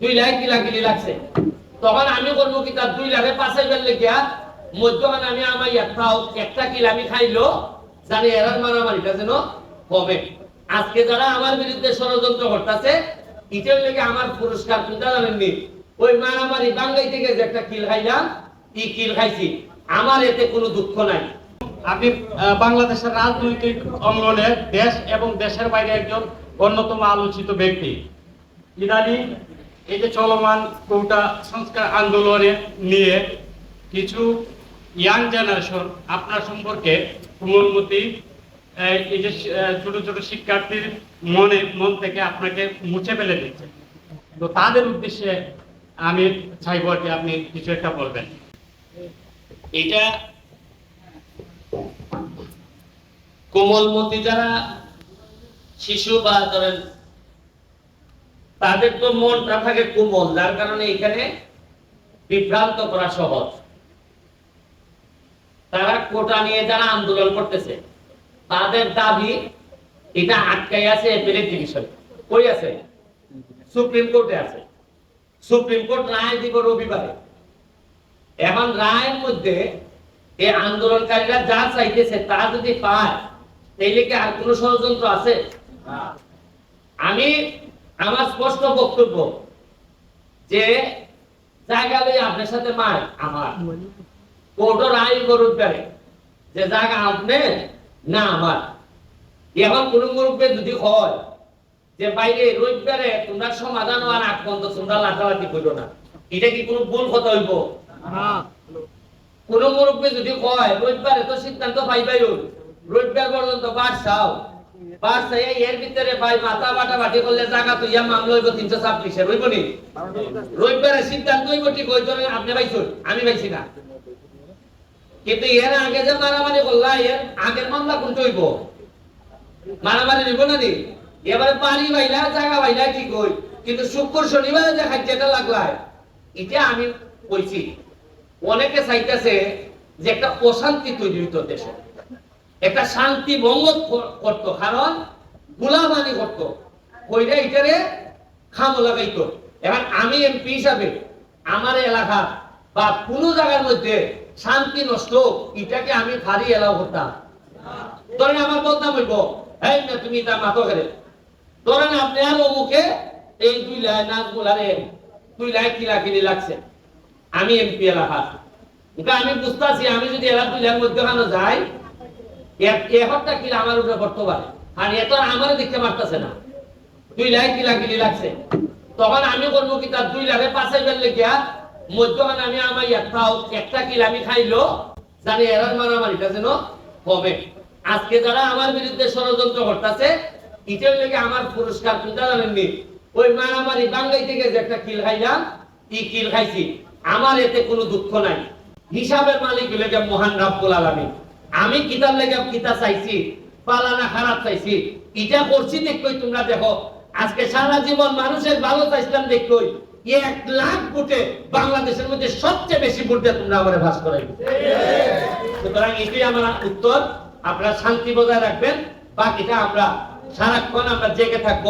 দুই লাখ কিলা কিলি লাগছে তখন আমি করব কি, তার দুই লাখে পাঁচ বেল লেগিয়া মধ্যখানে আমি আমার একটা একটা কিলা আমি খাইলো, জানি এরার মারামারিটা যেন কমে আজকে যারা আমার বিরুদ্ধে ষড়যন্ত্র করতেছে, ইটের লেগে আমার পুরস্কার কোনটা জানেননি? ওই মারামারি বাঙ্গাই থেকে যে একটা কিল খাইলাম, ই কিল খাইছি। আমার এতে কোনো দুঃখ নাই। আপনি বাংলাদেশের রাজনৈতিক অঙ্গনে দেশ এবং দেশের বাইরে একজন অন্যতম আলোচিত ব্যক্তি। ইদানিং এই যে চলমান কোটা সংস্কার আন্দোলনে নিয়ে কিছু ইয়াং জেনারেশন আপনার সম্পর্কে কোমলমতি এই যে ছোট ছোট শিক্ষার্থীর মনে, মন থেকে আপনাকে মুছে ফেলে দিচ্ছে। তো তাদের উদ্দেশ্যে আমি চাইব আর কি আপনি কিছু একটা বলবেন। এটা কোমলমতি যারা শিশু বা ধরেন তাদের তো মনটা থাকে কোমল যার কারণে এখানে বিভ্রান্ত করা সহজ। তারা কোটা নিয়ে যারা আন্দোলন করতেছে তাদের দাবি এটা আটকাই আছে এপিলেট ডিভিশন কই আছে? সুপ্রিম কোর্টে আছে। সুপ্রিম কোর্ট রায় দিব রবিবারে। এখন রায়ের মধ্যে এই আন্দোলনকারীরা যা চাইতেছে তা যদি পায় তাইলে কি আর কোনো ষড়যন্ত্র আছে? আমি আমার স্পষ্ট বক্তব্য যে জায়গা লই আপনার সাথে মার আমার। কোর্টের আইন গরুর পারে যে জায়গা আপনি না আমার। এখন কোন গ্রুপে যদি হয় যে বাইরে রবিবারে তোমরা সমাধান হওয়ার আগ পর্যন্ত তোমরা লাঠালাঠি করো না এটা কি কোনো ভুল কথা হইব? কোন মুরব্বী যদি কয় রবিবারে তো সিদ্ধান্ত পাইবাই রবিবার পর্যন্ত বাস চাও। মাথা মারামারি নিব না এবারে পানি বাইলা জায়গা বাইলা, ঠিক হই কিন্তু শুক্র শনিবারে যে খাদ্যটা লাগলায়, এটা আমি কইছি। অনেকে চাইতেছে যে একটা অশান্তি তৈরি হইতো দেশে। একটা শান্তি ভঙ্গ করতো, কারণ গুলামানি করতো। কইরা এটারে খামো লাগাইতো। এখন আমি এমপি হিসাবে আমার এলাকা বা কোনো জায়গার মধ্যে শান্তি নষ্ট, এটাকে আমি ফারি এলাও করতাম। ধরেন আমার বদনাম হইব এই না, তুমি তা মাতো করে? ধরেন আপনি আর অমুকে এই দুই লাই নাচ গুলারে দুই লাই কিলা কিনি লাগছে। আমি এমপি এলাকা এটা আমি বুঝতেছি, আমি যদি এলাকা দুই লাখ মধ্যে খানো আমার উপরে আর এত দেখতে না। দুই লাখ কিলা লাগছে? তখন আমি করব কি? তার দুই লাখে পাঁচাই বেল লেগিয়া মধ্যখানে আমি আমার একটা আমি খাইলো, জানি এরার মারামারিটা যেন আজকে যারা আমার বিরুদ্ধে ষড়যন্ত্র করতেছে, ইটের লেগে আমার পুরস্কার কোনটা জানেননি? ওই মারামারি বাঙ্গাই থেকে যে একটা কিল খাইলাম ই কিল খাইছি। আমার এতে কোনো দুঃখ নাই। হিসাবের মালিক লেগে মহান রাব্বুল আলামিন। আমি কিতাব লেগে কিতা চাইছি, পালানা খারাপ চাইছি। ইটা করছি দেখই তোমরা দেখো। আজকে সারা জীবন মানুষের ভালো চাইছিলাম দেখই এক লাখ ভোটে বাংলাদেশের মধ্যে সবচেয়ে বেশি ভোটে তোমরা আমার ভাস করাই সুতরাং এটাই আমার উত্তর। আপনারা শান্তি বজায় রাখবেন। বাকিটা আমরা সারাক্ষণ আমরা জেগে থাকব।